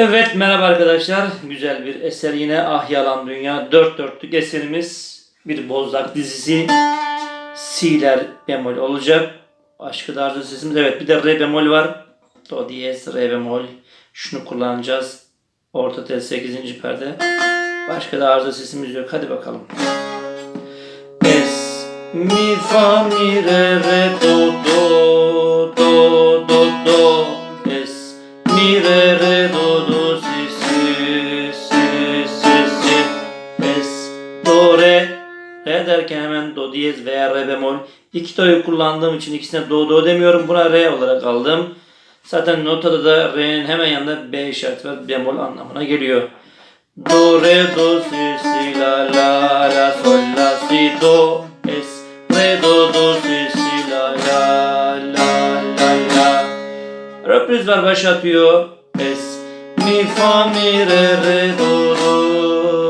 Evet merhaba arkadaşlar. Güzel bir eser yine Ah Yalan Dünya. Dört dörtlük eserimiz bir Bozlak dizisi. Si'ler bemol olacak. Aşkı da sesimiz. Evet bir de re bemol var. Do diyez re bemol. Şunu kullanacağız. Orta tel 8. perde. Başka da arıza sesimiz yok. Hadi bakalım. Es mi fa mi re re do do do re derken hemen do diyez veya re bemol iki do'yu kullandığım için ikisine do do demiyorum. Buna re olarak aldım. Zaten notada da re'nin hemen yanında b işareti var bemol anlamına geliyor. Do, re, do, si, si, la, la, la, sol, la, si, do, es, re, do, do, si, si, la, la, la, la, la. Röpriz var başlatıyor. Es, mi, fa, mi, re, re, do, do,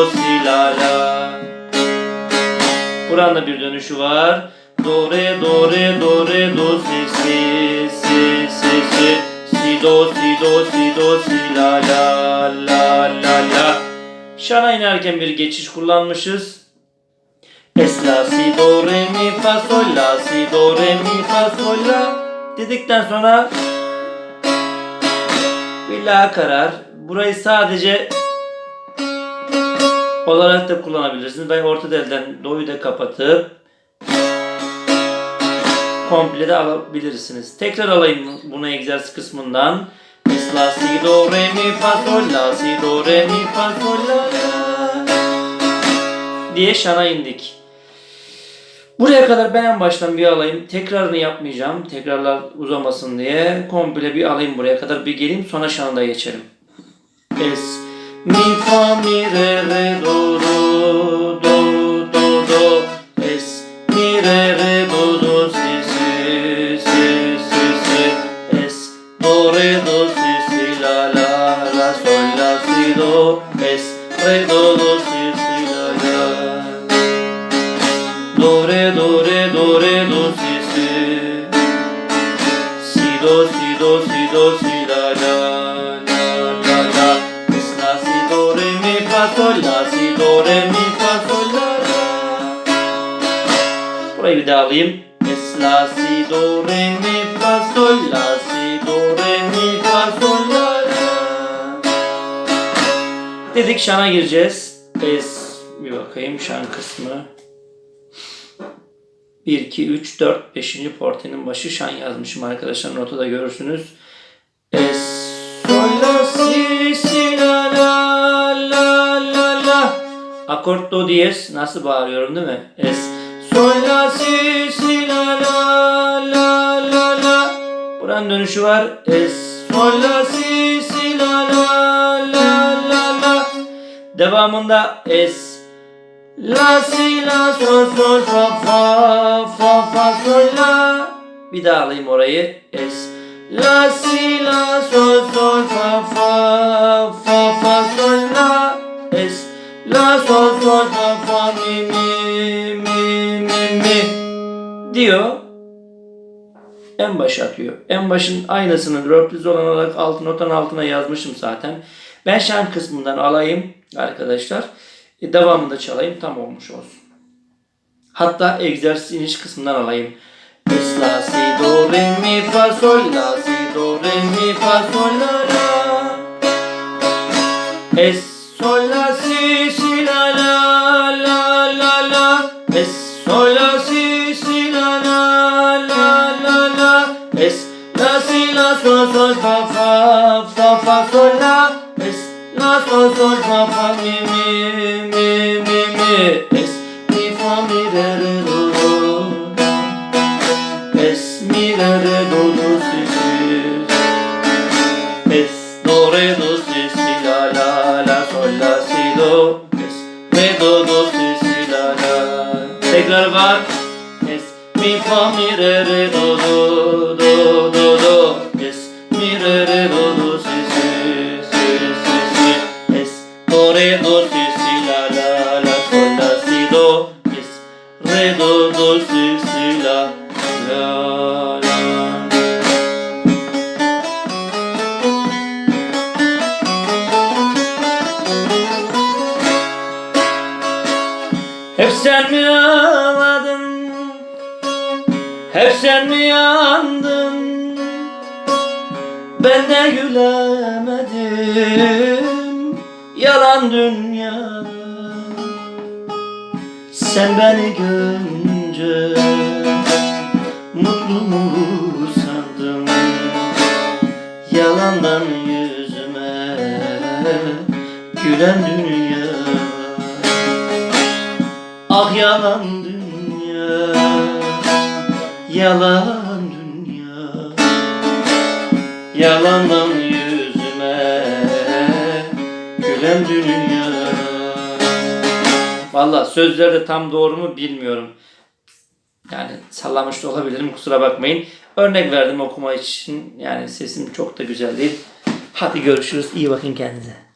do, si, la, la. Buranın bir dönüşü var. Do, re, do, re, do, re, do, si, si, si, si, si. Si, do, si, do, si, do, si, la, la, la, la, la. Şana inerken bir geçiş kullanmışız. Es, la, si, do, re, mi, fa, sol, la, si, do, re, mi, fa, sol, la dedikten sonra bir la karar. Burayı sadece olarak da kullanabilirsiniz. Ben orta delden do'yu da kapatıp komple de alabilirsiniz. Tekrar alayım bunu egzersiz kısmından. Es, la, si, do, re, mi, fa, sol, la, si, do, re, mi, fa, sol, la, diye şana indik. Buraya kadar ben en baştan bir alayım. Tekrarını yapmayacağım. Tekrarlar uzamasın diye. Komple bir alayım buraya kadar bir geleyim. Sonra şana da geçelim. Es, mi, fa, mi, re, re, do, do, do, do, do. Es, mi, re, re, do, do, si, si, si, si, si. Es, do, re, do, si, si, la, la, la, sol, la, si, do. Es, re, do, do, si, si, la, la. Do, re, do, re, do, re, do, si, si. Si, do, si, do, si, do, si, Alayım. Es, la, si, do, re, mi, fa, sol, la, si, do, re, mi, fa, sol, la, la. Dedik şana gireceğiz. Es, bir bakayım şan kısmı. 1, 2, 3, 4, 5. portenin başı şan yazmışım arkadaşlar. Notu da görürsünüz. Es, sol, la, si, si, la, la, la, la, la. Akort do diyez. Nasıl bağırıyorum değil mi? Es, la, si, si, la, la, la, la, la. Buranın dönüşü var. Es, sol, la, si, si, la, la, la, la, la. Devamında es, La si la sol sol fa fa fa fa sol la Bir daha alayım orayı es La si la sol sol fa fa fa fa diyor en başa atıyor. En başın aynısını röpliz olan olarak altı notanın altına yazmışım zaten. Ben şan kısmından alayım arkadaşlar. E, devamında çalayım tam olmuş olsun. Hatta egzersiz iniş kısmından alayım. Es la si do re mi fa sol la si do re mi fa sol la la. Es sol la si si la la la la la. Es sol la la sol fa fa fa fa sol la. Es la sol sol fa fa mi mi mi mi mi. Es mi fa mi re re do do. Es mi re re do do si si. Es do re do si si la la la sol la si do. Es re do do si si tekrar bak Es mi fa mi re re do do Hep sen mi yandın? Ben de gülemedim. Yalan dünya. Sen beni görünce Mutlu mu sandım Yalandan yüzüme Gülen dünya. Ah yalan dünya Yalan dünya Yalandan yüzüme Gülen dünya Valla sözleri de tam doğru mu bilmiyorum. Yani sallamış da olabilirim kusura bakmayın. Örnek verdim okuma için. Yani sesim çok da güzel değil. Hadi görüşürüz. İyi bakın kendinize.